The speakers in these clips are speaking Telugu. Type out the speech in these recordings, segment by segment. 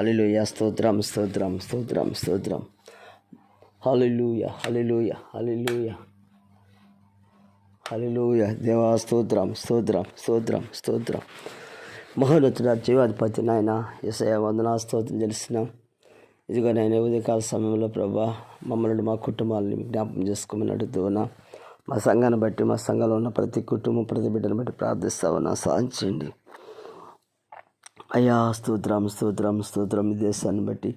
హలిలుయ స్తోత్రం స్తోత్రం స్తోత్రం స్తోత్రం హలిలుయ హలిలుయ హలిలుయ హలిలుయ దేవా స్తోత్రం స్తోత్రం స్తోత్రం స్తోత్రం. మహోన్నతుడ జీవాధిపతి నాయన ఎసయ వందనా స్తోత్రం తెలిసినాం ఇదిగో నేను ఉదయకాల సమయంలో ప్రభా మమ్మల్ని మా కుటుంబాలని జ్ఞాపకం చేసుకోమని అడుగుతున్నా మా సంఘాన్ని బట్టి మా సంఘంలో ఉన్న ప్రతి కుటుంబం ప్రతి బిడ్డను బట్టి ప్రార్థిస్తా ఉన్నా. సాధించండి అయ్యా స్తోత్రం స్తోత్రం స్తోత్రం. ఈ దేశాన్ని బట్టి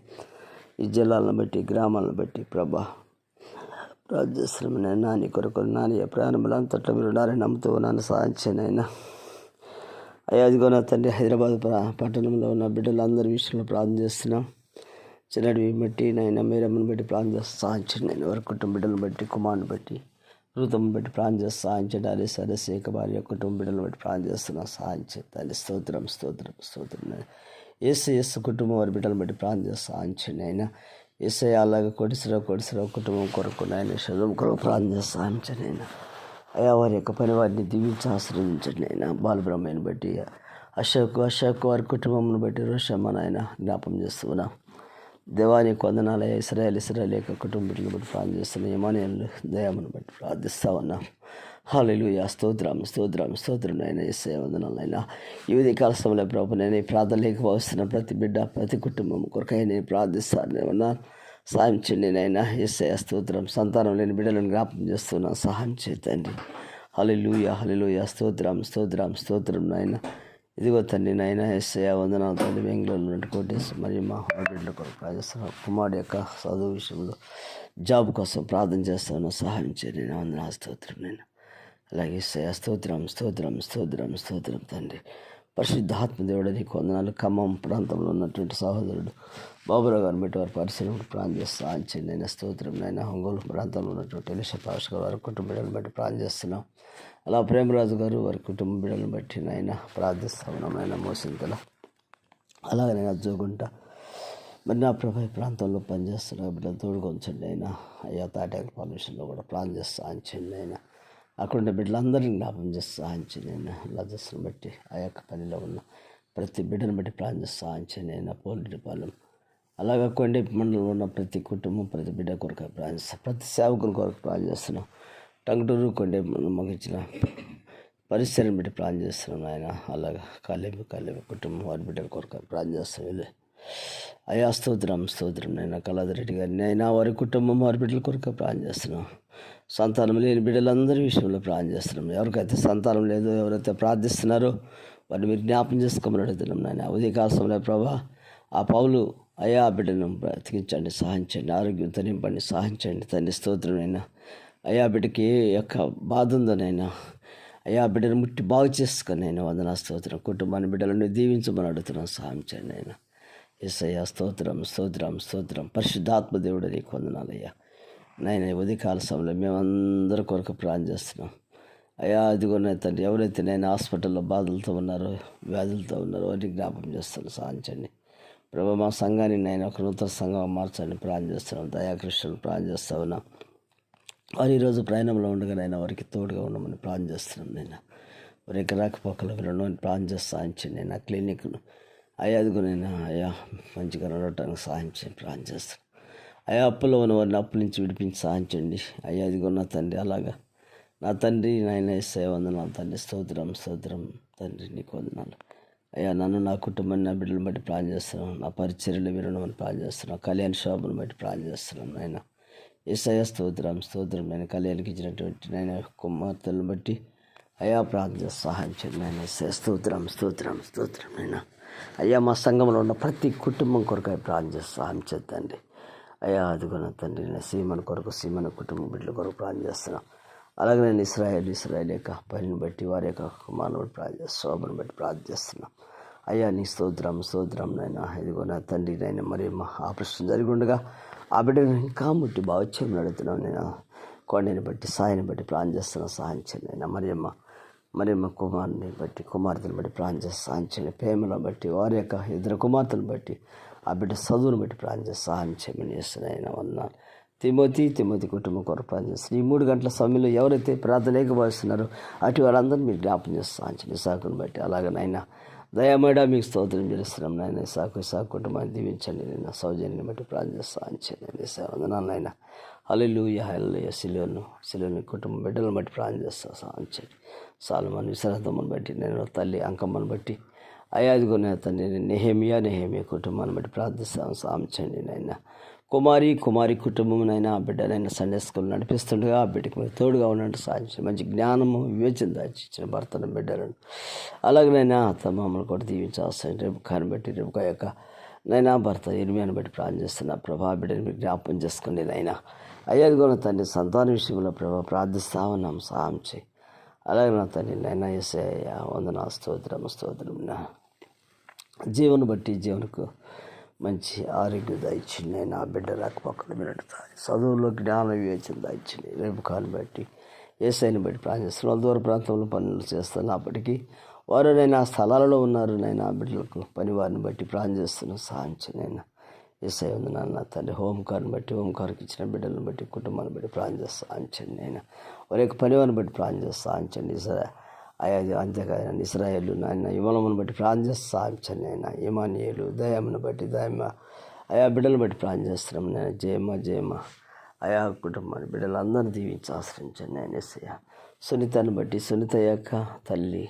ఈ జిల్లాలను బట్టి గ్రామాలను బట్టి ప్రభా. ప్రార్థిస్తున్నాం నాని కొరకు నాని ప్రాణములు అంతట్లో మీరు ఉన్నారని నమ్ముతూ నాన్న సాధించాను అయ్యా అదిగో నా తండ్రి హైదరాబాద్ పట్టణంలో ఉన్న బిడ్డలందరి విషయంలో ప్రార్థన చేస్తున్నాం. చిన్నడివి బట్టి నాయన మీరమ్మని బట్టి ప్రార్థన చేసి సాధించండి నేను వారి కుటుంబ బిడ్డలను బట్టి కుమారుని బట్టి. ఋతం బట్టి ప్రార్థన చేసి సాధించండి అరే సరే శేఖ భార్య కుటుంబ బిడ్డలు బట్టి ప్రార్థన చేస్తున్నాం సాధించండి తల్లి స్తోత్రం స్తోత్రం స్తోత్రం. ఏసు ఏసు కుటుంబం వారి బిడ్డలు బట్టి ప్రార్థన చేసి సాధించండి అయినా ఏసై అలాగే కొడిసిరావు కొడిసిరావు కుటుంబం కొరకు నాయన శుభం కొరకు ప్రార్థన చేసి సాధించండి అయినా అయ్యా వారి యొక్క పని వారిని దీవించి ఆశ్రయించండి ఆయన బాలబ్రహ్మని బట్టి అశోక్ అశోక్ వారి కుటుంబంను బట్టి రోషమ్మ నాయన జ్ఞాపం చేస్తున్నాం. దేవాని కొందనాల ఇస్రాయల్ ఇస్రాయల్ యొక్క కుటుంబీకులను బట్టి ప్రార్థన చేస్తున్న. యమానియలు దయామను బట్టి ప్రార్థిస్తా ఉన్నాం హాలీలు స్తోత్రం స్తోత్రం స్తోత్రం అయినా ఇస్తే వందనాలైనా ఈ ఉదయ కాల సమయంలో ప్రభు నేను ప్రార్థన లేక వస్తున్న ప్రతి బిడ్డ ప్రతి కుటుంబం కొరకై నేను ప్రార్థిస్తాను ఏమన్నా. సాయం చేయండి నైనా ఎస్ఐ స్తోత్రం. సంతానం లేని బిడ్డలను జ్ఞాపకం చేస్తున్నాను సహాయం చేతండి హలిలుయ హలిలుయ స్తోత్రం స్తోత్రం స్తోత్రం నాయన. ఇదిగో తండ్రి నాయన ఎస్ఐ వందనాలు తండ్రి బెంగళూరు నుండి కోటేసి మరియు మా బిడ్డల కొరకు ప్రార్థిస్తున్నాం కుమారుడు యొక్క చదువు విషయంలో జాబ్ కోసం ప్రార్థన చేస్తాను సహాయం చేయండి. నేను వందన స్తోత్రం నేను. అలాగే ఎస్ఐ స్తోత్రం స్తోత్రం స్తోత్రం స్తోత్రం తండ్రి. పరిశుద్ధాత్మ దేవుడు నీకు వందనాలు. ఖమ్మం ప్రాంతంలో ఉన్నటువంటి సహోదరుడు బాబురావు గారు బట్టి వారి పరిశ్రమకు ప్రాణం చేస్తాను ఆంచండి నేను స్తోత్రం నైనా ఒంగోలు ప్రాంతంలో ఉన్నటువంటి ఎలిష పాష గారు వారి కుటుంబ బట్టి ప్రాణం చేస్తున్నాం. అలా ప్రేమరాజు గారు వారి కుటుంబ బిడ్డలను బట్టి నాయన ప్రార్థిస్తా ఉన్నాం మోసింతల. అలాగే నేను జోగుంటా మరి నా ప్రభా ప్రాంతంలో పనిచేస్తున్న బిడ్డలు తోడుకొంచండి అయినా అయ్యా తాటాక పొల్యూషన్లో కూడా ప్లాన్ చేసి సాధించండి అయినా అక్కడ ఉన్న బిడ్డలందరినీ జ్ఞాపం చేసి సాధించండి అయినా లజస్సును బట్టి ఆ యొక్క పనిలో ఉన్న ప్రతి బిడ్డను బట్టి ప్లాన్ చేసి సాధించండి అయినా పోలిటిపాలెం అలాగే కొండే మండలంలో ఉన్న ప్రతి కుటుంబం ప్రతి బిడ్డ కొరకు ప్లాన్ ప్రతి సేవకుని కొరకు ప్లాన్ చేస్తున్నాం. టంగుటూరు కొండే మగించిన పరిస్థితిని బట్టి ప్లాన్ చేస్తున్నాం ఆయన అలాగా కాలేమి కాలేమి కుటుంబం వారి బిడ్డల కొరకు ప్లాన్ చేస్తాం వెళ్ళి అయ్యా స్తోత్రం స్తోత్రం నేను కళాధరెడ్డి గారిని అయినా వారి కుటుంబం వారి బిడ్డల కొరకు ప్లాన్ చేస్తున్నాం. సంతానం లేని బిడ్డలందరి విషయంలో ప్లాన్ చేస్తున్నాం. ఎవరికైతే సంతానం లేదో ఎవరైతే ప్రార్థిస్తున్నారో వారిని మీరు జ్ఞాపం చేసుకోమని అడుగుతున్నాం నాయన. ఉదయకాశంలో ప్రభా ఆ పౌలు అయా బిడ్డను బ్రతికించండి సహాయించండి ఆరోగ్యంతో నింపండి సహాయించండి. తండ్రి స్తోత్రమైనా అయ్యా బిడ్డకి యొక్క బాధ ఉందనైనా అయ్యా బిడ్డను ముట్టి బాగు చేసుకొని నేను వందనా స్తోత్రం. కుటుంబాన్ని బిడ్డలను దీవించమని అడుగుతున్నాను సహాయించండి అయినా ఎస్ఐయా స్తోత్రం స్తోత్రం స్తోత్రం. పరిశుద్ధాత్మ దేవుడు నీకు వందనాలయ్యా నాయన ఈ ఉదయకాల సమయంలో మేమందరి కొరకు ప్రాణం చేస్తున్నాం. అయ్యా అదిగోనే తండ్రి ఎవరైతే నేను హాస్పిటల్లో బాధలతో ఉన్నారో వ్యాధులతో ఉన్నారో వాటిని జ్ఞాపకం చేస్తాను సాధించండి ప్రభు మా సంఘాన్ని నేను ఒక నూతన సంఘం మార్చండి ప్రాణం చేస్తున్నాం. దయాకృష్ణులు ప్రాణం చేస్తా ఉన్నాం. వారు ఈరోజు ప్రయాణంలో ఉండగా నాయన వారికి తోడుగా ఉండమని ప్లాన్ చేస్తున్నాం నేను. వారి యొక్క రాకపోకలు రెండు ప్లాన్ చేసి చేయండి. నేను ఆ క్లినిక్ను అయ్యా అదిగో నేను అయ్యా మంచిగా నడవటానికి సహాయం చేయండి ప్లాన్ చేస్తాను. అయ్యా అప్పులో ఉన్న వారిని అప్పుల నుంచి విడిపించి సాధించండి అయ్యా అదిగో నా తండ్రి అలాగా. నా తండ్రి నాయన ఇస్తే వందనాలు తండ్రి స్తోత్రం స్తోత్రం తండ్రి నీకు వందనాలు. అయ్యా నన్ను నా కుటుంబాన్ని నా బిడ్డలను బట్టి ప్లాన్ చేస్తున్నాను నా పరిచర్యలు వినడమని ప్లాన్ చేస్తున్నాను కళ్యాణ్ శోభను బట్టి ప్లాన్ చేస్తున్నాను నాయన. ఏసయ స్తోత్రం స్తోత్రం నేను కళ్యాణ్కి ఇచ్చినటువంటి నాయన కుమార్తెలను బట్టి అయ్యా ప్రార్థన చేసి సహాయం చేయండి ఏసయ స్తోత్రం స్తోత్రం స్తోత్రం నేను అయ్యా మా సంఘంలో ఉన్న ప్రతి కుటుంబం కొరకు ప్రార్థన సహాయం చేద్దండి. అయ్యా అదిగోన తండ్రి నేను సీమన కొరకు సీమన కుటుంబ బిడ్డల కొరకు ప్రార్థన చేస్తున్నాను అలాగే నేను ఇస్రాయల్ ఇస్రాయల్ యొక్క పనిని బట్టి వారి యొక్క కుమారుని బట్టి ప్రార్థన శోభను బట్టి ప్రార్థిస్తున్నాం అయ్యా నీ స్తోత్రం స్తోత్రం నైనా ఇదిగో నా తండ్రి నైనా మరి మా ఆపరేషన్ జరిగి ఉండగా ఆ బిడ్డను ఇంకా ముట్టి బావచ్చేమని అడుగుతున్నాను నేను. కొండని బట్టి సాయిని బట్టి ప్రాణం చేస్తున్నా సహాయం చేయండి మరియమ్మ మరియమ్మ కుమారుని బట్టి కుమార్తెను బట్టి ప్రాణం చేసి సహాయం చేయండి. ప్రేమను బట్టి వారి యొక్క ఇద్దరు కుమార్తెను బట్టి ఆ బిడ్డ చదువును బట్టి ప్రాణం చేసి సహాయం చేయమని చేస్తున్నాయన వందనాలు తిమోతి తిమోతి కుటుంబం కొరకు ప్రార్థన ఈ మూడు గంటల సమయంలో ఎవరైతే ప్రార్థన లేకపోతున్నారో అటు వారందరినీ మీరు జ్ఞాపం చేస్తాను సాధించండి సాకును బట్టి. అలాగనైనా దయమేడా మీకు స్తోత్రం చేస్తున్నాం నాయన. సాకు సాకు కుటుంబాన్ని దీవించండి నేను సౌజన్యం బట్టి ప్రార్థన సాధించండి నేను వందనాలు నాయన. హల్లెలూయ హల్లెలూయ. సిలువను సిలువని కుటుంబం బిడ్డలను బట్టి ప్రార్థన చేస్తా సాధించండి సాల్మన్ విశ్రాంతమ్మను బట్టి నేను తల్లి అంకమ్మను బట్టి. అయాదిగోనే తండ్రి నెహేమియా నెహేమియా కుటుంబాన్ని బట్టి ప్రార్థిస్తాను సాధించండి నాయన. కుమారి కుమారి కుటుంబమునైనా ఆ బిడ్డనైనా సండే స్కూల్ నడిపిస్తుండగా ఆ బిడ్డకి మీరు తోడుగా ఉన్నట్టు సాధించండి. మంచి జ్ఞానము వివేచన దాచిచ్చిన భర్తను బిడ్డలను. అలాగనైనా అత్త మామలు కూడా దీవించాల్సిన రేపు కాని బట్టి రేపు యొక్క నైనా భర్త ఇరిమియాను బట్టి ప్రార్థన చేస్తున్న ప్రభా బిడ్డని మీరు జ్ఞాపకం చేసుకోండి నైనా. కూడా తండ్రి సంతాన విషయంలో ప్రభా ప్రార్థిస్తా ఉన్నాం సహాయం చేయి. అలాగే నా తండ్రి నైనా ఎస్ఐ వందన స్తోత్రం స్తోత్రం నా జీవను బట్టి జీవనకు మంచి ఆరోగ్యం దాయిచ్చింది నేను ఆ బిడ్డ రాకపోకలు మినడుతాయి చదువులో జ్ఞాన వివేచన దాయిచ్చింది రేపు కాలు బట్టి ఏసైని బట్టి ప్రార్థిస్తున్నాం దూర ప్రాంతంలో పనులు చేస్తున్నప్పటికీ వారు నేను ఆ స్థలాలలో ఉన్నారు. నేను ఆ బిడ్డలకు పని వారిని బట్టి ప్రార్థన చేస్తున్నాను సాధించి నేను. ఏసై ఉంది నాన్న తండ్రి హోంకార్ని బట్టి హోంకార్కి ఇచ్చిన బిడ్డలను బట్టి కుటుంబాన్ని బట్టి ప్రార్థన అంచండి నేను. వారి యొక్క పని వారిని బట్టి ప్రార్థన అంచండి సరే. అయా అంతేకాదు ఇస్రాయేళ్ళు నాయన ఇమలమును బట్టి ప్రార్థన చేసి సాధించండి ఇమానియలు దయమును బట్టి దయమ. ఆయా బిడ్డలు బట్టి ప్రార్థన చేస్తున్నాం నేను జయమ జయమ. ఆయా కుటుంబాన్ని బిడ్డలందరినీ దీవించి ఆశ్రయించండి నేను ఎస్సయ్య సునీతను బట్టి సునీత యొక్క తల్లి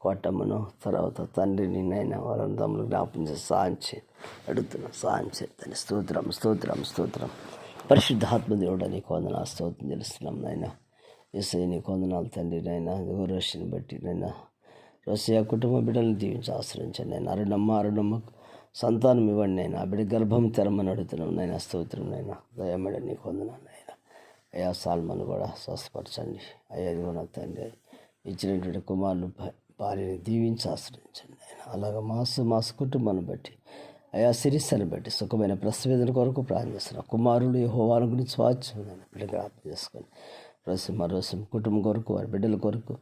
కోటమ్మను తర్వాత తండ్రిని నాయన వాళ్ళని తమ్ములు జ్ఞాపం చేసి సాధించి అడుగుతున్నాం సాయం తన స్తోత్రం స్తోత్రం స్తోత్రం. పరిశుద్ధాత్మ దేవుడు నీకు వందన స్తోత్రం తెలుస్తున్నాం నాయన. ఎస్ఐ నీకు వందనాలు తండ్రి నాయన రష్యని బట్టి నైనా రష్యా కుటుంబ బిడ్డలను దీవించి ఆశ్రయించండి నేను అరుణమ్మ అరుణమ్మ సంతానం ఇవ్వండి నేను ఆ బిడ్డ గర్భం తెరమని అడుగుతున్నాం నైనా స్తోత్రం నైనా దయమడ నీకు వందనాలు నాయన. అయా సాల్మన్ కూడా స్వస్థపరచండి. అయ్యా ఇదిగో నా తండ్రి ఇచ్చినటువంటి కుమారులు భార్యని దీవించి ఆశ్రయించండి ఆయన అలాగ మాసు మాసు కుటుంబాన్ని బట్టి అయా సిరిస్సని బట్టి సుఖమైన ప్రసవేదన కొరకు ప్రార్థిస్తున్నాను కుమారుడు యెహోవాను గురించి స్వాచ్ఛం బిడ్డ జ్ఞాపకం చేసుకొని రసం మరోసం కుటుంబం కొరకు వారి బిడ్డల కొరకు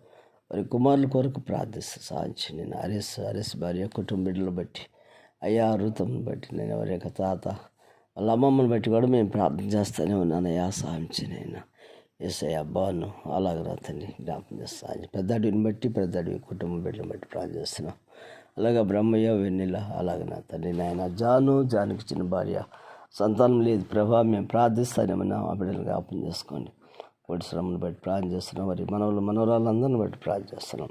వారి కుమారుల కొరకు ప్రార్థిస్తూ. సాధించి నేను అరెస్ అరెస్ భార్య కుటుంబ బిడ్డలు బట్టి అయ్యా ఋతంను బట్టి నేను ఎవరి యొక్క తాత వాళ్ళ అమ్మమ్మని బట్టి కూడా మేము ప్రార్థన చేస్తూనే ఉన్నాను. అయ్యా సాధించి నేను ఎస్ఐ అబ్బాను అలాగ రాతండి చేస్తాను పెద్దడిని బట్టి పెద్ద కుటుంబ బిడ్డలు బట్టి ప్రార్థన చేస్తున్నాం. అలాగే బ్రహ్మయ్య వెన్నెల అలాగే నా తండ్రి నాయన జాను జానికి చిన్న భార్య సంతానం లేదు. ప్రభా మేము ప్రార్థిస్తానేమన్నా ఆ బిడ్డలు జ్ఞాపం చేసుకోండి. ఒకటి శ్రమను బట్టి ప్రార్థన చేస్తున్నాం. మరి మనవులు మనవరాలందరిని బట్టి ప్రార్థన చేస్తున్నాం.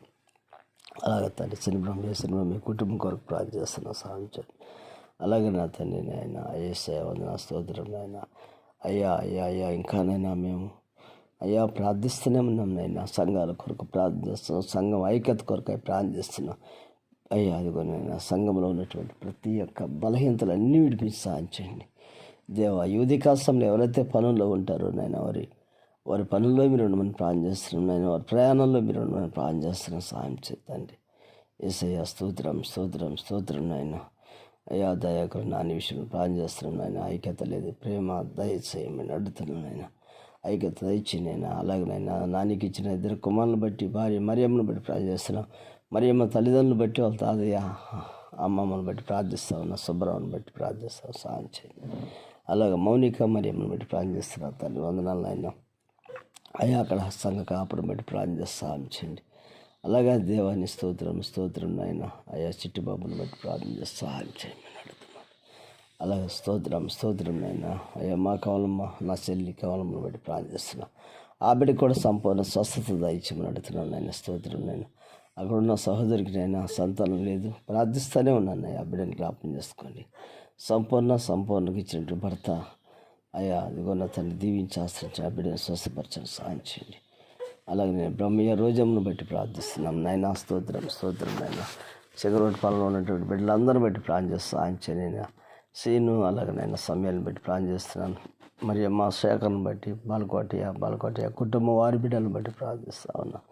అలాగే తండ్రి చిన్న బ్రహ్మ సినిమా మీ కుటుంబం కొరకు ప్రార్థన చేస్తున్నాం. సాధించండి. అలాగే నా తండ్రి నాయన ఏసయ వందన స్తోత్రం నాయన. అయ్యా అయ్యా అయ్యా ఇంకానైనా మేము అయ్యా ప్రార్థిస్తూనే ఉన్నాం నాయన. సంఘాల కొరకు ప్రార్థన చేస్తున్నాం. సంఘం ఐక్యత కొరకు ప్రార్థన చేస్తున్నాం. అయ్యా అదిగోనైనా సంఘంలో ఉన్నటువంటి ప్రతి ఒక్క బలహీనతలు అన్నీ విడిపించి సాధించండి. దేవ యువతి ఎవరైతే పనుల్లో ఉంటారో నాయన వారి వారి పనుల్లో మీరు ఉండమని ప్రాణం చేస్తున్నాం నాయన వారి ప్రయాణంలో మీరు ఉండమని ప్రాణం చేస్తున్నాం సాయం చేద్దండి ఏసయ్య స్తోత్రం స్తోత్రం స్తోత్రం నాయన. అయ్యా దయాకరు నాని విషయంలో ప్రాణం చేస్తున్నాం నాయన. ఐక్యత లేదు. ప్రేమ దయ చేయమని అడుగుతున్నాం నాయన. ఐక్యత దయచి అలాగనైనా నానికి ఇచ్చిన ఇద్దరు కుమారులను బట్టి భార్య మరియమ్మను బట్టి ప్రార్థన చేస్తున్నాం. మరియమ్మ తల్లిదండ్రులు బట్టి వాళ్ళ తాతయ్య అమ్మమ్మను బట్టి ప్రార్థిస్తా. ఉన్నా సుబ్బరావుని బట్టి ప్రార్థిస్తాం. సాయం చేయండి అలాగే మౌనిక మరియమ్మను బట్టి ప్రార్థిస్తున్నా. తల్లి వందనాలు నాయన. అయ్యా అక్కడ సంఘ కాపురం బట్టి ప్రార్థన చేసి చేయండి అలాగే దేవాన్ని స్తోత్రం స్తోత్రం నాయన అయ్యా చిట్టుబాబుని బట్టి ప్రార్థన చేసి సహాయం చేయమని అడుగుతున్నాను అలాగే స్తోత్రం స్తోత్రం నాయన అయ్యా మా కవలమ్మ నా చెల్లి కవలమ్మను బట్టి ప్రార్థిస్తున్నాను ఆ బిడ్డకి కూడా సంపూర్ణ స్వస్థత దాయిచ్చమని అడుగుతున్నాను నాయన స్తోత్రం నాయన. అక్కడ ఉన్న సహోదరికి నైనా సంతానం లేదు. ప్రార్థిస్తూనే ఉన్నాను ఆ బిడ్డని జ్ఞాపకం చేసుకోండి. సంపూర్ణ సంపూర్ణకి ఇచ్చినట్టు భర్త అయ్యా అదిగో నా తండ్రి దీవించి ఆశ్రయించి ఆ బిడ్డను స్వస్థపరచని సాయం చేయండి. అలాగే నేను బ్రహ్మయ్య రోజమును బట్టి ప్రార్థిస్తున్నాం. నాయన స్తోత్రం స్తోత్రం నాయన. చెగరోడ్ పాలన ఉన్నటువంటి బిడ్డలందరూ బట్టి ప్లాన్ చేస్తూ సాయం చేయండి నాయన. సీను అలాగే నేను సమయాన్ని బట్టి ప్లాన్ చేస్తున్నాను. మరియు మా శేఖర్ని బట్టి బాలకోటయ్య బాలకోటయ్య కుటుంబం వారి బిడ్డలను బట్టి ప్రార్థిస్తా ఉన్నాను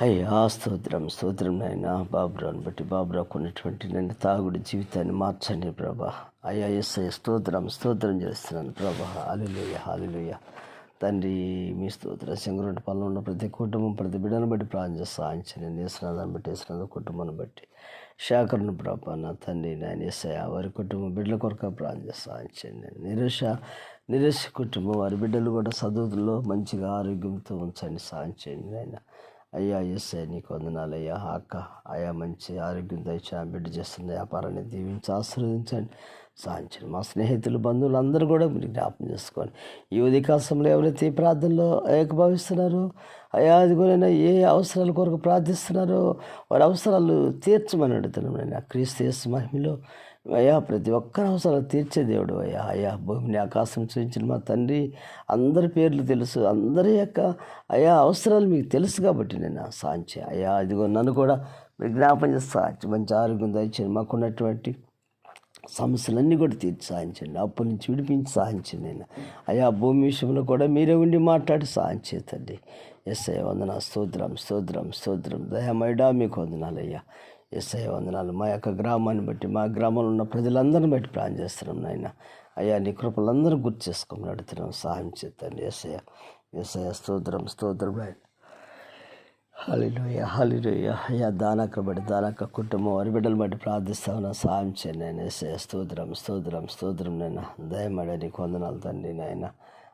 అయ్యా స్తోత్రం స్తోత్రం నాయన. బాబురాను బట్టి బాబురావు కొన్నటువంటి నేను తాగుడి జీవితాన్ని మార్చండి ప్రభా. అయ్యా ఎస్ స్తోత్రం స్తోత్రం చేస్తున్నాను ప్రభా. హాలిలుయ హాలిలుయ తండ్రి మీ స్తోత్ర సింగరెడ్డి పనులు ఉన్న ప్రతి కుటుంబం ప్రతి బిడ్డను బట్టి ప్రార్థన చేస్తా. ఆంచని బట్టి వేసినది కుటుంబాన్ని బట్టి. శాఖరుని ప్రభా నా తండ్రి నాయన ఎస్ఐ వారి కుటుంబం బిడ్డల కొరకు ప్రార్థన చేస్తా. ఆంచండి నిరాశ కుటుంబం వారి బిడ్డలు కూడా చదువులో మంచిగా ఆరోగ్యంతో ఉంచండి. సాయం చేయండి నాయన అయ్యా ఎస్ఐ నీకు వందనాలయ్యా. అక్క అయ్యా మంచి ఆరోగ్యం దయచా బిడ్డ చేస్తున్న వ్యాపారాన్ని దీవించి ఆశీర్వదించండి. సాధించండి. మా స్నేహితులు బంధువులు అందరూ కూడా మీరు జ్ఞాపకం చేసుకోండి. ఈ ఉదయకాశంలో ఎవరైతే ఈ ప్రార్థనలో ఏకభావిస్తున్నారో అయ్యా అదిగోనైనా ఏ అవసరాల కొరకు ప్రార్థిస్తున్నారో వారి అవసరాలు తీర్చమని అడుగుతున్నాం. నేను క్రీస్తు మహిమలో అయ్యా ప్రతి ఒక్కరి అవసరాలు తీర్చే దేవుడు అయ్యా. అయ్యా భూమిని ఆకాశం చూపించిన మా తండ్రి అందరి పేర్లు తెలుసు. అందరి యొక్క అయ్యా అవసరాలు మీకు తెలుసు కాబట్టి నేను సాంచి అయ్యా ఇదిగో నన్ను కూడా మీరు జ్ఞాపం చేసి మంచి ఆరోగ్యం దయచేయండి. మాకున్నటువంటి సమస్యలన్నీ కూడా తీర్చి సాధించండి అప్పు నుంచి విడిపించి సాధించండి నేను. అయ్యా భూమి విషయంలో కూడా మీరే ఉండి మాట్లాడి సాధించేతండి ఎస్ఐ వందన స్తోత్రం స్తోత్రం స్తోత్రం. దయమైడా మీకు వందనాలయ్యా ఎస్ఐ వందనాలు. మా యొక్క గ్రామాన్ని బట్టి మా గ్రామంలో ఉన్న ప్రజలందరిని బట్టి ప్లాన్ చేస్తున్నాం నాయన. అయ్యా నీ కృపలందరూ గుర్తు చేసుకోమని అడుగుతున్నాం సహాయం చేస్తాను ఎస్ఐ ఎస్ఐ స్తోత్రం స్తోత్రం ఆయన హాలిలోయ హాలిలోయ అయ్యా దానక్క బట్టి దానక్క కుటుంబం వారి బిడ్డలు బట్టి ప్రార్థిస్తామన్నా సాయం చేయండి నేను ఎస్ఐ స్తోత్రం స్తోత్రం స్తోత్రం నేను దయమడే నీకు వందనాలు తండ్రి నాయన.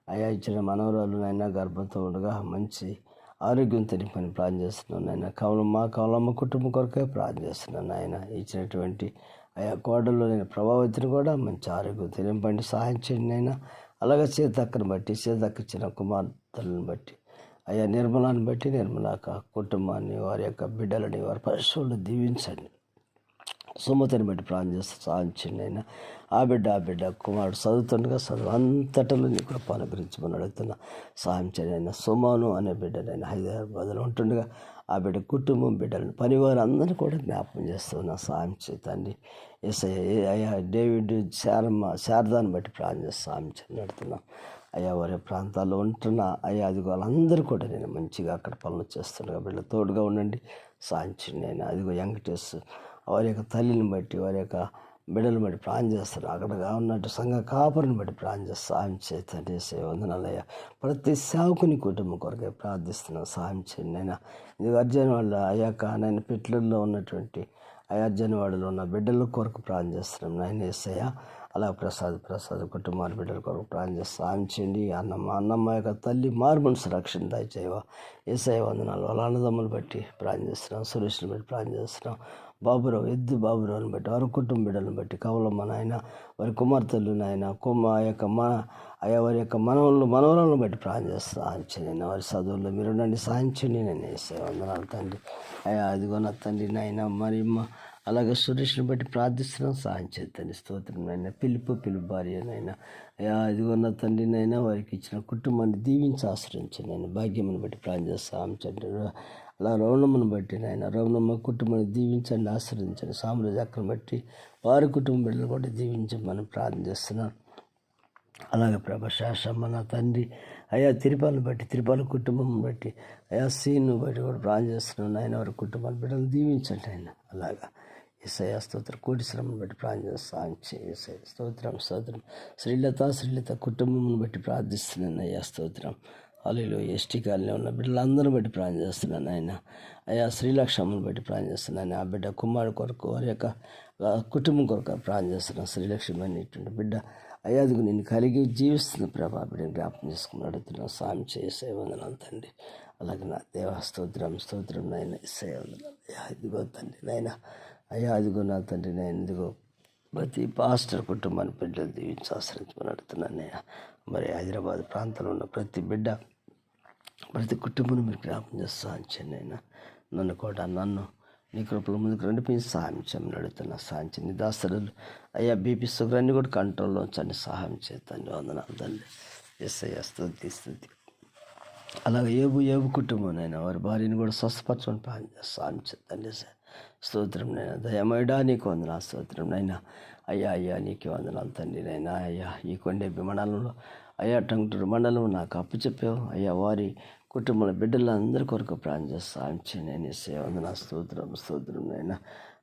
అయ్యా ఇచ్చిన మనవరాలు నాయన గర్భంతో ఉండగా మంచి ఆరోగ్యం తెలిపని ప్రార్థన చేస్తున్నాను నాయన. కవలం మా కవలమ్మ కుటుంబం కొరకే ప్రార్థన చేస్తున్నాను నాయన. ఇచ్చినటువంటి ఆయా కోడల్లో నేను ప్రభావితిని కూడా మంచి ఆరోగ్యం తెలియపండి సహాయం చేయండి నాయన. అలాగే సీతక్కను బట్టి సీతక్క ఇచ్చిన కుమార్తెలను బట్టి ఆయా నిర్మలాన్ని బట్టి నిర్మలాక కుటుంబాన్ని వారి యొక్క బిడ్డలని వారి పశువులను దీవించండి. సుమతిని బట్టి ప్రాణం చేస్తే సాధించండి అయినా ఆ బిడ్డ ఆ బిడ్డ కుమారుడు చదువుతుండగా చదువు అంతటలో నీ కృప అనుగ్రహించమని అడుగుతున్నా. సాయం చేయండి సుమాను అనే బిడ్డనైనా హైదరాబాద్లో ఉంటుండగా ఆ బిడ్డ కుటుంబం బిడ్డలను పనివారు అందరినీ కూడా జ్ఞాపకం చేస్తున్నా. సాయం చేతండి ఎస్ఐ అయ్యా డేవిడ్ శారమ్మ శారదాన్ని బట్టి ప్రాణం చేసి సాయం చేయండి అడుగుతున్నాం. అయ్యా వారి ప్రాంతాల్లో ఉంటున్న. అయ్యా అదిగో వాళ్ళందరూ కూడా నేను మంచిగా అక్కడ పనులు చేస్తుండగా వీళ్ళ తోడుగా ఉండండి. సాధించండి నేను అదిగో వెంకటేశ్వర వారి యొక్క తల్లిని బట్టి వారి యొక్క బిడ్డలు బట్టి ప్రాణం చేస్తారు. అక్కడగా ఉన్నట్టు సంఘ కాపురిని బట్టి ప్రాణం చేస్తారు. సాయం చేతండి వందనాలయ్య ప్రతి సేవకుని కుటుంబం కొరకే ప్రార్థిస్తున్నాను సాయం చేయండి నేను ఇది అర్జున్ వాళ్ళ అయ్యాక నేను పిట్లల్లో ఉన్నటువంటి అర్జునవాడలో ఉన్న బిడ్డల కొరకు ప్రాణం చేస్తున్నాం. నాయన ఏసయ్య అలా ప్రసాద్ ప్రసాద్ కుటుంబాన్ని బిడ్డల కొరకు ప్రాణం చేసి సాయం చేయండి. అన్నమ్మ అన్నమ్మ యొక్క తల్లి మారుమనసు రక్షణ దయచేయవా. ఏసఐ వందనాలు. వాళ్ళ అన్నదమ్ములు బట్టి ప్రాణం చేస్తున్నాం. సురేష్ని బట్టి ప్రాణం చేస్తున్నాం. బాబురావు ఎద్దు బాబురావుని బట్టి వారి కుటుంబ బిడ్డలను బట్టి కవలమ్మ నాయన వారి కుమార్తెలు నాయన కుమ్మ ఆ యొక్క మన అయ్యా వారి యొక్క మనవలను మనవరాలను బట్టి ప్రాణం చేస్తా సాధించండి వారి చదువుల్లో మీరు నన్ను సాధించండి నేను వేసే వందనాలు తండ్రి. అయ్యా అదిగో నా తండ్రి నాయన మరి మా అలాగే సురేష్ని బట్టి ప్రార్థిస్తున్నాం సాయం చేద్దండి స్తోత్రం నాయన పిలుపు పిలుపు భార్యనైనా అయ్యా అదిగో నా తండ్రి వారికి ఇచ్చిన కుటుంబాన్ని దీవించి ఆశ్రయించండి నేను భాగ్యమును బట్టి ప్రార్థన చేసి సాధించండి అలా రౌణమ్మను బట్టి నాయన రౌణమ్మ కుటుంబాన్ని దీవించండి ఆశ్రయించండి సామ్రాజ్యాన్ని బట్టి వారి కుటుంబ బిడ్డలు కూడా దీవించమని ప్రార్థన చేస్తున్నాను అలాగే ప్రభ శాసమ్మ నా తండ్రి అయా తిరుపాలను బట్టి తిరుపాల కుటుంబం బట్టి అయా సీన్ను బట్టి కూడా ప్రాణం చేస్తున్నాను ఆయన వారి కుటుంబాన్ని బిడ్డలు దీవించండి ఆయన అలాగా ఎస్ఐ స్తోత్రం కోటి శ్రమను బట్టి ప్రార్థన చేస్తాను ఎస్ఐ స్తోత్రం స్తోత్రం. శ్రీలత శ్రీలత కుటుంబమును బట్టి ప్రార్థిస్తున్నాను అయ్యా స్తోత్రం. అలీలో ఎస్టీ కాలనీ ఉన్న బిడ్డలందరూ బట్టి ప్రాణం చేస్తున్నాను ఆయన అయ్యా శ్రీలక్ష్మను బట్టి ప్రాణం చేస్తున్నాను ఆ బిడ్డ కుమారుడు కొరకు వారి యొక్క కుటుంబం కొరకు ప్రాణం చేస్తున్నాను శ్రీలక్ష్మి అనేటువంటి బిడ్డ. అయ్యాదికు నేను కలిగి జీవిస్తున్న ప్రభా బిడ్డని జ్ఞాపకం చేసుకుని అడుగుతున్నాను స్వామి చేసే వందనాలు తండ్రి. అలాగే నా దేవ స్తోత్రం స్తోత్రం నాయన ఇసే వందనాలు. అయ్యా ఇదిగో తండ్రి నాయన. అయ్యా అదిగో నా తండ్రి నేను ఇదిగో ప్రతి పాస్టర్ కుటుంబాన్ని బిడ్డలు దీవించి ఆశ్రయించమని అడుగుతున్నాను నేను మరి హైదరాబాద్ ప్రాంతంలో ఉన్న ప్రతి బిడ్డ ప్రతి కుటుంబం మీరు జ్ఞాపం చేస్తా అయినా నన్ను కూడా నన్ను నీ కృపల ముందుకు రెండు మీ సహాయం చేయమని అడుగుతున్నా సహాయం చేయండి. దాసరులు అయ్యా బీపీ షుగర్ అన్నీ కూడా కంట్రోల్లో ఉంచండి సహాయం చేస్తాను. వందనాలు తల్లి ఎస్ అయ్యా స్థుతి స్థుతి అలాగే ఏబు ఏబు కుటుంబం నైనా వారి భార్యని కూడా స్వస్థపరచమని ప్రాణం సహాయం చేద్దండి సార్. స్తోత్రం నైనా దయమయడా నీకు వందనా స్తోత్రం నైనా అయ్యా అయ్యా నీకు వందనాలు తండ్రి నైనా అయ్యా ఈ కొండే మండలంలో అయ్యా టంగుటూరు మండలం నాకు అప్పు చెప్పావు. అయ్యా వారి కుటుంబంలో బిడ్డలందరి కొరకు ప్రాణం చేస్తా. నేను నా స్తోత్రం స్తోత్రం నాయన.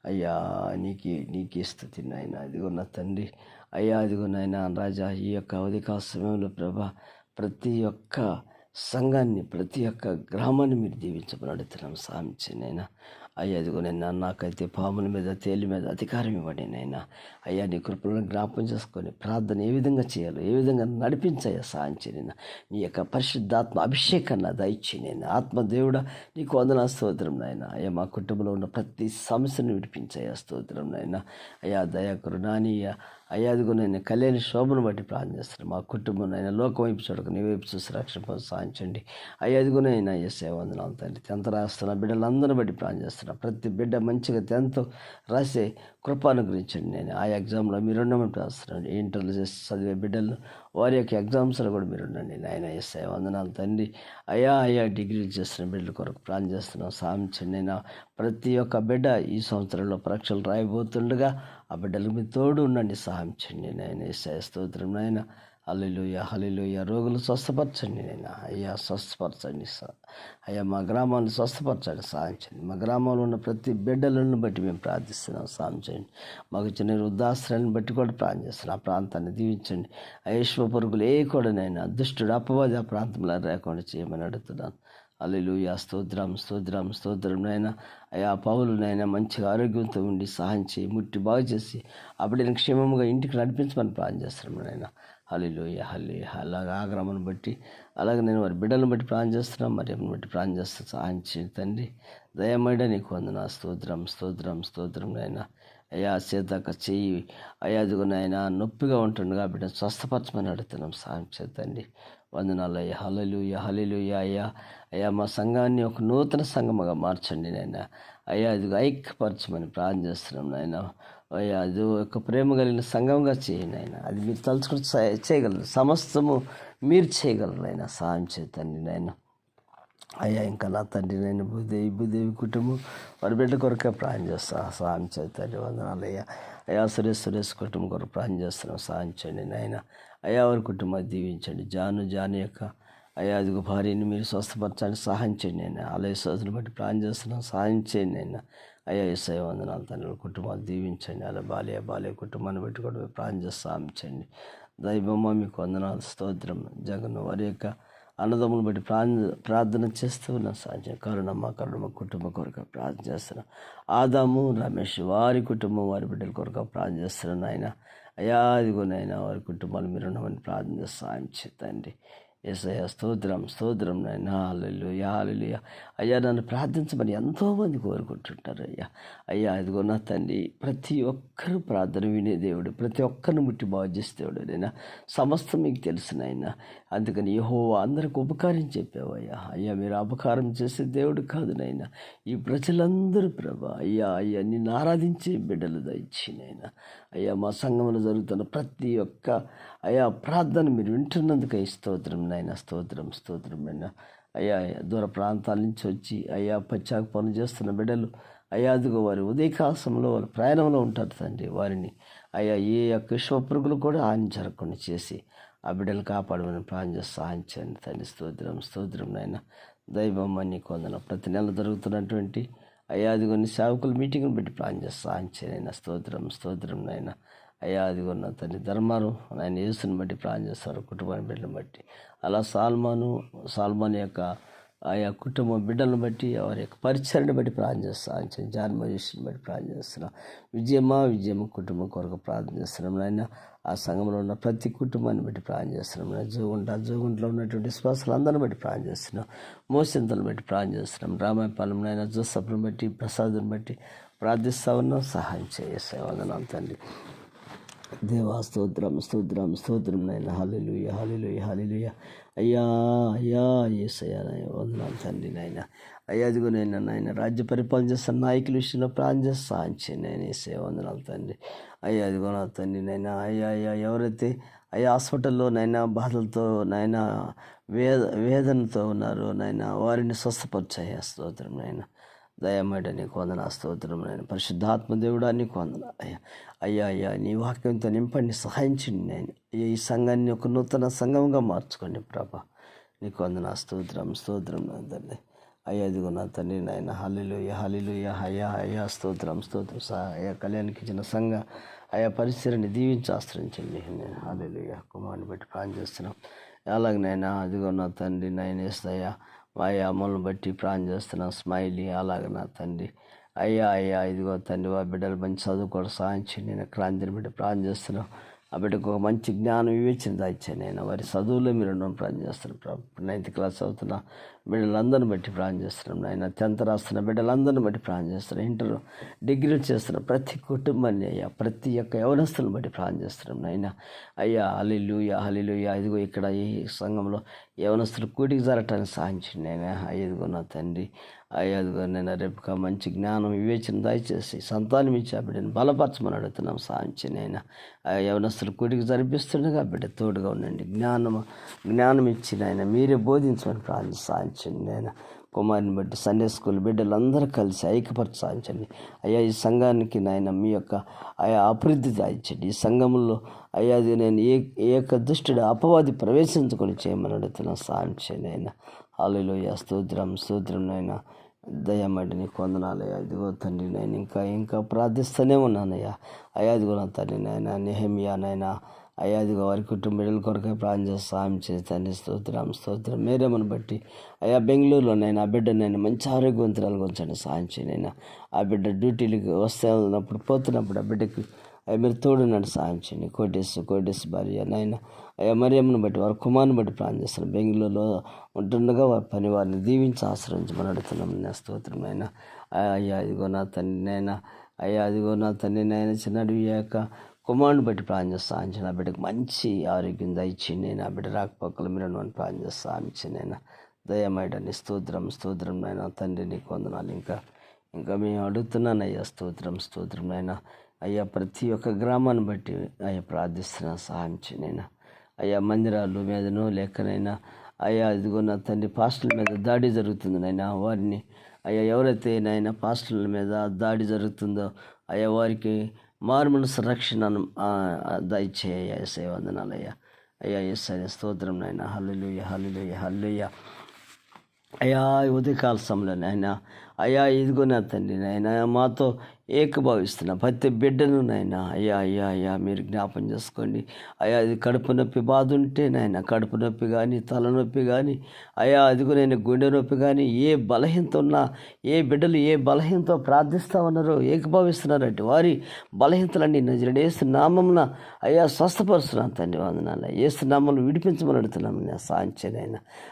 అయ్యా నీకే నీకే స్థుతి నాయన. అదిగో నా తండ్రి. అయ్యా అదిగో నాయన రాజా ఈ యొక్క అవధికా సమయంలో ప్రభా ప్రతి ఒక్క సంఘాన్ని ప్రతి ఒక్క గ్రామాన్ని మీరు దీవించమని అడుగుతున్నాం సామించి అయ్యా అదిగో నేను నాకైతే పాముల మీద తేలి మీద అధికారం ఇవ్వండి నైనా అయ్యా నీ కృపలను జ్ఞాపం చేసుకొని ప్రార్థన ఏ విధంగా చేయాలో ఏ విధంగా నడిపించాయా సాంచి నీ యొక్క పరిశుద్ధాత్మ అభిషేకాన్ని దయచి నేను ఆత్మదేవుడా నీకు వందన స్తోత్రం నాయన. అయ్యా మా కుటుంబంలో ఉన్న ప్రతి సమస్యను విడిపించాయా స్తోత్రం నాయన. అయ్యా దయాకరు నానీయ అయ్యా అదిగో నేను కళ్యాణ శోభను బట్టి ప్రార్థన చేస్తాను. మా కుటుంబం అయినా లోకం వైపు చూడక నీ వైపు చూసి రక్షణ సాధించండి అయ్యా అదిగో నేను ఎస్ఏ వందనాలు తండ్రి. ఎంత రాస్తున్న బిడ్డలందరిని బట్టి ప్రార్థన చేస్తున్నా. ప్రతి బిడ్డ మంచిగా టెన్త్ రాసే కృప అనుగ్రహించండి నేను. ఆ ఎగ్జామ్లో మీరు ఉండమని ప్రార్థిస్తున్నాను ఇంటర్లో చేసి చదివే బిడ్డలు వారి యొక్క ఎగ్జామ్స్లో కూడా మీరు ఉండండి. నాయన ఎస్ఐ వందనాలు తండ్రి. అయ్యా అయ్యా డిగ్రీలు చేస్తున్న బిడ్డల కొరకు ప్లాన్ చేస్తున్నాం. సామించండి నేను ప్రతి ఒక్క బిడ్డ ఈ సంవత్సరంలో పరీక్షలు రాయబోతుండగా ఆ బిడ్డలకు మీ తోడు ఉండండి. సహాయం చేయండి నాయన. ఎస్ఐ స్తోత్రం నాయన. హల్లిలుయ హలిలోయ రోగులు స్వస్థపరచండి నేను అయ్యా స్వస్థపరచండి సార్ అయ్యా మా గ్రామాన్ని స్వస్థపరచండి సాయం చేయండి. మా గ్రామంలో ఉన్న ప్రతి బిడ్డలను బట్టి మేము ప్రార్థిస్తున్నాం సాయం చేయండి. మాకు చిన్న వృద్ధాశ్రయాన్ని బట్టి కూడా ప్రార్థన చేస్తున్నాం. ఆ ప్రాంతాన్ని దీవించండి. ఐశ్వ పరుగులు ఏ కూడా నేను దుష్టుడు అపవాది ఆ ప్రాంతంలో లేకుండా చేయమని అడుగుతున్నాను అల్లెలుయ స్తోత్రం స్తోత్రం స్తోత్రం నాయన. అయా పౌలు మంచిగా ఆరోగ్యంతో ఉండి సహాయం చేయి ముట్టి బాగు చేసి అప్పుడే క్షేమంగా ఇంటికి నడిపించమని ప్రార్థన చేస్తున్నాం నాయన. హలిలోయ హల్లి అలాగ ఆగ్రహం బట్టి అలాగే నేను వారి బిడ్డలను బట్టి ప్రాణం చేస్తున్నాను మరి బట్టి ప్రాణం చేస్తా. సహాయం చేయండి తండ్రి దయమైడ నీకు వందన స్తోత్రం స్తోత్రం స్తోత్రం నాయన. అయ్యా సీతక్క చెయ్యి అయ్యా అదిగో నాయన నొప్పిగా ఉంటుండగా బిడ్డ స్వస్థపరచమని అడుగుతున్నాం. సహాయం చేతండి వందనాలు అయ్యా. హలలుయ హలలుయ అయ్యా. అయ్యా మా సంఘాన్ని ఒక నూతన సంఘముగా మార్చండి నాయన. అయ్యా అది ఐక్యపరచమని ప్రార్థన చేస్తున్నాం నాయన. అది ఒక ప్రేమ కలిగిన సంఘంగా చేయండి ఆయన. అది మీరు తలుచుకుని చేయగలరు. సమస్తము మీరు చేయగలరు ఆయన సాయం చేతండి నాయన. అయ్యా ఇంకా నా తండ్రి నేను భూదేవి భూదేవి కుటుంబం వారి బిడ్డ కొరకే ప్రాణం చేస్తాను సాయం చేతండి వందనాలు అయ్యా. అయ్యా సురేష్ సురేష్ కుటుంబం కొరకు ప్రాణం చేస్తున్నాం సాయం చేయండి నాయన. అయ్యా వారి కుటుంబాన్ని దీవించండి. జాను జాను యొక్క అయ్యా అదిగో భార్యని మీరు స్వస్థపరచడానికి సహాయం చేయండి నేను ఆలయ సోదరుని బట్టి ప్రాణం చేస్తున్నాం సహాయం చేయండి నేను అయ్యా ఎస్ఐ వందనాలు తండ్రి కుటుంబాన్ని దీవించండి. అలా బాలయ్య బాలయ్య కుటుంబాన్ని బట్టి కూడా ప్రాణం చేసి దైవమ్మ మీకు వందనాలు స్తోత్రం. జగన్ వారి యొక్క అన్నదమ్ములు బట్టి ప్రార్థన ప్రార్థన చేస్తూ ఉన్నాం. సాధ్యం కరుణమ్మ కరుణమ్మ కుటుంబ కొరకు ప్రార్థన చేస్తున్నాం. ఆదాము రమేష్ వారి కుటుంబం వారి బిడ్డల కొరకు ప్రార్థన చేస్తున్నాను ఆయన అయ్యా వారి కుటుంబాలు మీరు ఉండమని ప్రార్థన చేసి సాయం చేతండి ఎస్ఐ స్తోత్రం స్తోత్రం నాయన హాలెలు హాలెలుయ అయ్యా నన్ను ప్రార్థించమని ఎంతోమంది కోరుకుంటుంటారు అయ్యా. అయ్యా అదిగో నా తండ్రి ప్రతి ఒక్కరు ప్రార్థన వినే దేవుడు ప్రతి ఒక్కరిని ముట్టి బాగు చేసే దేవుడు నైనా సమస్తం మీకు తెలిసిన నాయన. అందుకని యహో అందరికి ఉపకారం చెప్పావు అయ్యా. అయ్యా మీరు అపకారం చేసే దేవుడు కాదు నాయన. ఈ ప్రజలందరూ ప్రభా అయ్యా అయ్యా నిన్ను ఆరాధించే బిడ్డలు దయచినైనా అయ్యా మా సంఘంలో జరుగుతున్న ప్రతి ఒక్క అయ్యా ప్రార్థన మీరు వింటున్నందుకు స్తోత్రం నాయన స్తోత్రం స్తోత్రం నాయన. అయ్యా దూర ప్రాంతాల నుంచి వచ్చి అయ్యా పచ్చాక పనులు చేస్తున్న బిడ్డలు అయ్యా అదిగో వారి ఉదయకాశంలో వారి ప్రయాణంలో ఉంటారు తండ్రి వారిని అయ్యా ఏ యొక్క విశ్వపురుగులు కూడా హాని జరగకుండా చేసి ఆ బిడ్డలు కాపాడమని ప్రాణం చేసి సహాయం చేయండి తండ్రి. స్తోత్రం స్తోత్రం నాయన. దైవం అని కొందన ప్రతి నెల జరుగుతున్నటువంటి అయ్యా అదిగో నీ సేవకుల మీటింగ్ని బట్టి ప్లాన్ చేస్తా సహాయం స్తోత్రం స్తోత్రం నాయన. అయ్యా అదిగో నా తండ్రి ధర్మాలు ఆయన యేసుని బట్టి ప్లాన్ చేస్తారు కుటుంబాన్ని బిడ్డను బట్టి. అలా సాల్మాను సాల్మాన్ యొక్క ఆయా కుటుంబ బిడ్డలను బట్టి వారి యొక్క పరిచయను బట్టి ప్రార్థన చేస్తాను జాన్ బట్టి ప్రార్థన చేస్తున్నాం. విజయమ్మ విజయమ్మ కుటుంబం కొరకు ప్రార్థన చేస్తున్నాం నాయన. ఆ సంఘంలో ఉన్న ప్రతి కుటుంబాన్ని బట్టి ప్రాణం చేస్తున్నాం. జోగుంట జోగుంటలో ఉన్నటువంటి విశ్వాసాలు బట్టి ప్రాణం చేస్తున్నాం. మోసింతలను బట్టి ప్రాణం చేస్తున్నాం. రామాయపాలెం నాయన జోసప్ను బట్టి ప్రసాదుని బట్టి ప్రార్థిస్తా ఉన్నాం. సహాయం చేసే వందనాలు తండ్రి. దేవా స్తోత్రం స్తోత్రం స్తోత్రం నాయన. హాలిలుయ హాలిలుయ హాలిలుయ అయ్యా అయ్యా ఏసయ్యా నాయన వందనాలు తండ్రి నాయన. అయ్యా అదిగో నాయన నాయన రాజ్య పరిపాలన చేస్తున్న నాయకుల విషయంలో ప్రాణం చేసి సాధించే నేను ఏసే వందనాలు తండ్రి. అయ్యా అదిగో నా తండ్రి నాయన. అయ్యా అయ్యా ఎవరైతే అయ్యా హాస్పిటల్లో నైనా బాధలతో నాయన వేద వేదనతో ఉన్నారు నాయన వారిని స్వస్థపరిచాయ్యా స్తోత్రం నాయన. దయమేట నీకు వందన స్తోత్రం నేను పరిశుద్ధాత్మ దేవుడా నీకు వందన అయ్యా అయ్యా అయ్యా నీ వాక్యంతో నింపండి సహాయించండి నేను ఈ సంఘాన్ని ఒక నూతన సంఘంగా మార్చుకోండి ప్రభా. నీకు వందన స్తోత్రం స్తోత్రం నా తండ్రి. అయ్యా ఇదిగో నా తండ్రి నాయన. Hallelujah hallelujah. అయ్యా అయ్యా స్తోత్రం స్తోత్రం. సా అయ్యా కళ్యాణ్కి ఇచ్చిన సంఘ ఆయా పరిస్థితిని దీవించి ఆశ్రయించండి నేను హల్లిలుయ. కుమారుని బట్టి ప్రాణం చేస్తున్నాం. అలాగే నాయన? అదిగో నా తండ్రి నాయన వేస్తాయా మా అమ్మలను బట్టి ప్రాణం చేస్తున్నాం స్మైలీ అలాగే నా తండ్రి. అయ్యా అయ్యా ఇదిగో తండ్రి వా బిడ్డలు మంచి చదువుకోవడం సాయం చేయండి. నేను క్రాంతిని బట్టి ప్రాణం చేస్తున్నాం. ఆ బిడ్డకు ఒక మంచి జ్ఞానం వివేచన దాయిచ్చాను నేను. వారి చదువులో మీరు ఉండడం ప్రాణం చేస్తున్నాను ప్రభు. నైన్త్ క్లాస్ చదువుతున్న బిడ్డలందరిని బట్టి ప్రాణం చేస్తున్నాం నాయన. టెన్త్ రాస్తున్న బిడ్డలందరిని బట్టి ప్రాణం చేస్తున్నాం. ఇంటర్ డిగ్రీలు చేస్తున్న ప్రతి కుటుంబాన్ని అయ్యా ప్రతి ఒక్క యవనస్తులను బట్టి ప్రాణం చేస్తున్నాం నాయన. అయ్యా హలిలుయ హలిలుయ ఇదిగో ఇక్కడ ఈ సంఘంలో యవనస్తులు కూటికి జరగటానికి సాధించండి నేను ఇదిగో నా తండ్రి. అయ్యదిగో నేను రేపు మంచి జ్ఞానం వివేచన దయచేసి సంతానం ఇచ్చి ఆ బిడ్డను బలపరచమని అడుగుతున్నాం. సాధించి నేను యవనస్తులు కూడికి జరిపిస్తుండగా బిడ్డ తోడుగా ఉండండి. జ్ఞానం జ్ఞానం ఇచ్చి నాయన మీరే బోధించమని ప్రార్థన సాధించండి నేను కుమారుని బట్టి సండే స్కూల్ బిడ్డలందరూ కలిసి ఐక్యపరచ సాధించండి అయ్యా ఈ సంఘానికి నాయన మీ యొక్క ఆయా అభివృద్ధి సాధించండి ఈ సంఘంలో అయ్యా అది నేను ఏ ఏ యొక్క దుష్టుడు అపవాది ప్రవేశించుకొని చేయమని అడుగుతున్నాను సాధించండి ఆయన హాలీలోయ స్తోత్రం స్తోత్రం నాయన. దయమండి నీ కొందనాలయ్యా ఇదిగో తండ్రి నేను ఇంకా ఇంకా ప్రార్థిస్తూనే ఉన్నానయ్యా. అయ్యా ఇదిగో నా తండ్రి నాయన నెహమియా నాయన అయ్యా ఇదిగో వారి కుటుంబ బిడ్డల కొరకే ప్రాణం చేసి సాయం చేసి తండ్రి స్తోత్రం స్తోత్రం. మీరేమని బట్టి అయ్యా బెంగళూరులో నేను ఆ బిడ్డ నేను మంచి ఆరోగ్యవంతురాలు ఉంచండి సాయం చేయనైనా ఆ బిడ్డ డ్యూటీలకి వస్తే వెళ్ళినప్పుడు పోతున్నప్పుడు ఆ బిడ్డకి అవి మీరు తోడున్నాడు సాయం చేయండి. కోటేస్ కోటేస్ భార్య నాయన అయ్యా మరియమ్మను బట్టి వారి కుమార్ని బట్టి ప్రాణం చేస్తున్నాను బెంగళూరులో ఉంటుండగా వారి పని వారిని దీవించి ఆశ్రయించమని అడుగుతున్నాం. నా స్తోత్రం అయినా అయ్యా అదిగో నా తండ్రి నైనా అయ్యా అదిగో నా తండ్రి నాయన. చిన్నడు యొక్క కుమారుని బట్టి ప్రాణం చేస్తా. అంచి నా బిడ్డకు మంచి ఆరోగ్యం దయచి నేను ఆ బిడ్డ రాకపోకల మీరు నన్ను ప్రాణం చేస్తా. అంచి నేను దయమేడని స్తోత్రం స్తోత్రం నాయన. తండ్రి నీకు వందనాలు. ఇంకా ఇంకా మేము అడుగుతున్నాను అయ్యా స్తోత్రం స్తోత్రం నాయన. అయ్యా ప్రతి ఒక్క గ్రామాన్ని బట్టి అయ్యా ప్రార్థిస్తున్నా సహాయం చేయనైనా అయ్యా మందిరాలు మీదనో లేకనైనా అయ్యా ఇదిగో నా తండ్రి పాస్టర్ల మీద దాడి జరుగుతుంది నాయన. వారిని అయ్యా ఎవరైతే నాయన పాస్టర్ల మీద దాడి జరుగుతుందో అయ్యా వారికి మారుమనసు రక్షణ దయచేయ ఎస్ఐ వందనాలయ్యా అయ్యా. ఎస్ఐ స్తోత్రం నాయన. హల్లుయ హల్లుయ హల్లుయ అయ్యా ఉదయకాల సమయంలో నాయన అయ్యా ఇదిగో నా తండ్రి నాయన మాతో ఏకభావిస్తున్న. ప్రతి బిడ్డను నాయన అయ్యా అయ్యా అయ్యా మీరు జ్ఞాపం చేసుకోండి. అయ్యా అది కడుపు నొప్పి బాధ ఉంటే నాయన కడుపు నొప్పి కానీ తలనొప్పి కానీ అయ్యా అదిగో నేను గుండె నొప్పి కానీ ఏ బలహీనత ఉన్నా ఏ బిడ్డలు ఏ బలహీనతో ప్రార్థిస్తా ఉన్నారో ఏకభావిస్తున్నారంటే వారి బలహీనతలన్నీ ఏసు నామమున అయ్యా స్వస్థపరుస్తున్నాను తండ్రి వందనాలు. ఏసు నామంలో విడిపించమని అడుగుతున్నాము నేను సాయించండి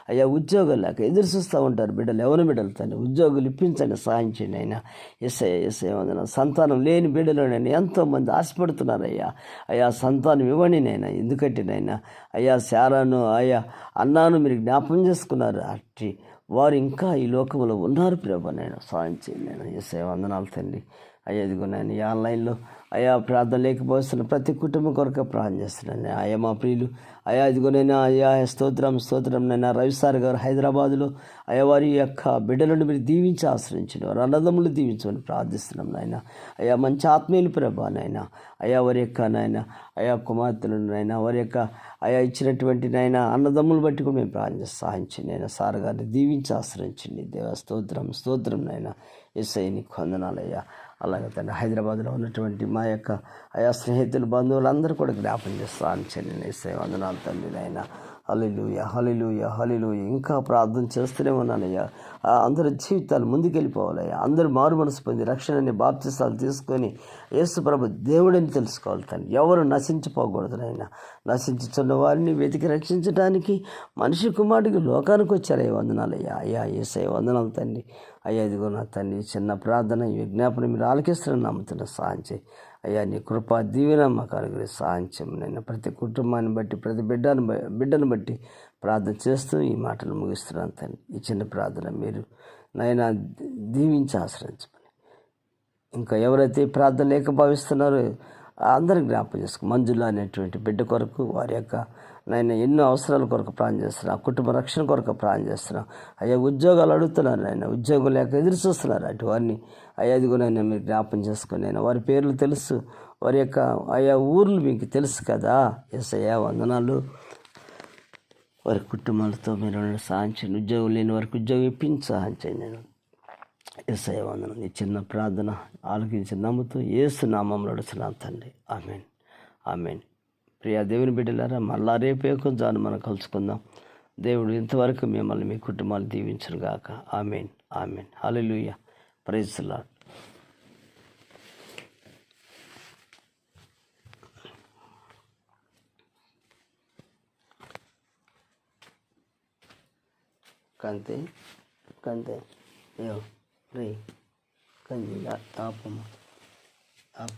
అయ్యా ఉద్యోగాలు లేక ఎదురు చూస్తూ ఉంటారు బిడ్డలు. ఎవరి బిడ్డలు తండ్రి? ఉద్యోగులు ఇప్పించండి సాయించండి అయినా ఎస్ఐ ఎస్ఐ వందన సంతానం లేని బిడ్డలు నేను ఎంతోమంది ఆశపడుతున్నారయ్యా. అయ్యా సంతానం ఇవ్వండి నైనా ఎందుకంటే నైనా అయ్యా శారాను అయ్యా అన్నాను మీరు జ్ఞాపం చేసుకున్నారు. అట్టి వారు ఇంకా ఈ లోకంలో ఉన్నారు ప్రభా నేను సాయం చేయండి నేను ఎస్ఐ వందనాలు తండ్రి. అయ్యా ఇదిగో నేను ఈ ఆన్లైన్లో అయా ప్రార్థన లేకపోతున్న ప్రతి కుటుంబం కొరకు ప్రార్థన చేస్తున్నాను. అయ్యా మా ప్రియులు అయా ఇదిగో నేను అయ్యా స్తోత్రం స్తోత్రం నేను రవిసార్ గారు హైదరాబాదులో అయ్యా వారి యొక్క బిడ్డలను మీరు దీవించి ఆశ్రయించిన వారు అన్నదమ్ములు దీవించమని ప్రార్థిస్తున్నాం నాయన. అయ్యా మంచి ఆత్మీయులు ప్రభా నాయన. అయ్యా వారి యొక్క నాయన అయా కుమార్తెలను నాయన వారి యొక్క అయా ఇచ్చినటువంటి నాయన అన్నదమ్ములు బట్టి కూడా మేము ప్రార్థన సహాయించండి నాయన. సార్ గారిని దీవించి ఆశ్రయించండి. దేవ స్తోత్రం స్తోత్రం నాయన. ఎస్ఐని కొందనాలయ్యా అలాగే తండ్రి హైదరాబాద్లో ఉన్నటువంటి మా యొక్క ఆయా స్నేహితులు బంధువులందరూ కూడా జ్ఞాపం చేస్తాను చెల్లిని ఇస్తే వందనాలు తండ్రి నాయన. హలిలుయ హలిలుయ హలిలుయ ఇంకా ప్రార్థన చేస్తూనే ఉన్నానయ్యా. అందరి జీవితాలు ముందుకెళ్ళిపోవాలయ్యా. అందరూ మారు మనసు పొంది రక్షణని బాప్తిస్తాలు తీసుకొని యేసుప్రభు దేవుడిని తెలుసుకోవాలి తను ఎవరు నశించిపోకూడదు ఆయన నశించుతున్న వారిని వెతికి రక్షించడానికి మనిషి కుమారుడికి లోకానికి వచ్చారయ్యా వందనాలయ్యా. అయ్యా ఏసై వందనాలు తండ్రి. అయ్యా ఇదిగో నా తండ్రి చిన్న ప్రార్థన ఈ విజ్ఞాపన మీరు ఆలకిస్తున్న నమ్ముతున్న సాయం చేయి. అయ్యా నీ కృపా దీవెన మాకు అనుగ్రహ సాయం నేను ప్రతి కుటుంబాన్ని బట్టి ప్రతి బిడ్డను బిడ్డను బట్టి ప్రార్థన చేస్తూ ఈ మాటలు ముగిస్తున్నాను తండ్రి. ఈ చిన్న ప్రార్థన మీరు నైనా దీవించి ఆశ్రయించమని. ఇంకా ఎవరైతే ప్రార్థన లేక భావిస్తున్నారో అందరూ జ్ఞాపకం చేసుకో. మంజుల అనేటువంటి బిడ్డ కొరకు వారి యొక్క నేను ఎన్నో అవసరాల కొరకు ప్రాణం చేస్తున్నా కుటుంబ రక్షణ కొరకు ప్రాణం చేస్తున్నాం. అయ్యా ఉద్యోగాలు అడుగుతున్నారు ఆయన ఉద్యోగం లేక ఎదురు చూస్తున్నారు అటు వారిని. అయ్యాదిగోనైనా మీరు జ్ఞాపం చేసుకుని నేను వారి పేర్లు తెలుసు. వారి యొక్క ఆయా ఊర్లు మీకు తెలుసు కదా. ఎస్ అయ్యా వందనాలు. వారి కుటుంబాలతో మీరు సాధించండి ఉద్యోగం లేని వారికి ఉద్యోగం ఇప్పించి సహాయించండి నేను. యస్సయ్య వందన ఈ చిన్న ప్రార్థన ఆలోకించి నమ్ముతూ ఏసు నామంలో అడుగుతున్నాను తండ్రి. ఆమెన్. ఆమెన్. ప్రియా దేవుని బిడ్డలారా మళ్ళా రేపే కొంచెం మనం కలుసుకుందాం. దేవుడు ఇంతవరకు మిమ్మల్ని మీ కుటుంబాలు దీవించను గాక ఆమెన్. ఆమెన్. హాలెలూయ परिसला कंते कंते यो रे कंजिला तापम आप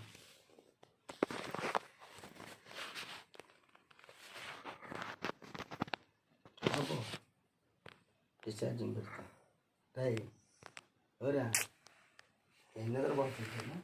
चार्जिंग करता है ఏం నిద్రపోతుంటున్నా